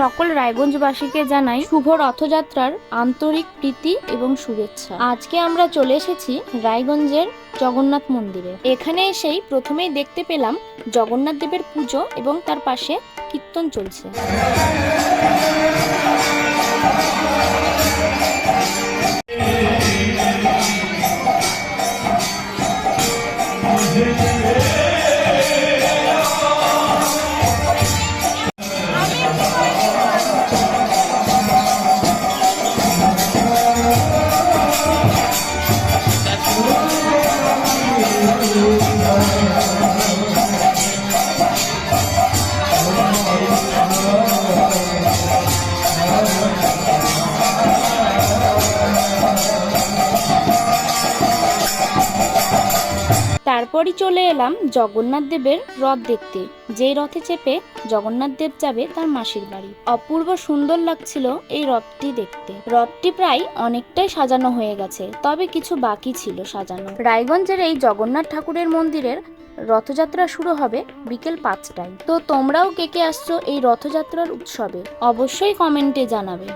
সকল রায়গঞ্জবাসীকে জানাই শুভ রথযাত্রার আন্তরিক প্রীতি এবং শুভেচ্ছা। আজকে আমরা চলে এসেছি রায়গঞ্জের জগন্নাথ মন্দিরে। এখানে এসেই প্রথমেই দেখতে পেলাম জগন্নাথ দেবের পুজো এবং তার পাশে কীর্তন চলছে। তারপরই চলে এলাম জগন্নাথ দেবের রথ দেখতে। যেই রথে চেপে জগন্নাথ দেব যাবে তার মাসির বাড়ি। অপূর্ব সুন্দর লাগছিল এই রথটি দেখতে। রথটি প্রায় অনেকটাই সাজানো হয়ে গেছে, তবে কিছু বাকি ছিল সাজানো। রায়গঞ্জের এই জগন্নাথ ঠাকুরের মন্দিরের রথযাত্রা শুরু হবে বিকেল পাঁচটায়। তো তোমরাও কে কে আসছো এই রথযাত্রার উৎসবে? অবশ্যই কমেন্টে জানাবে।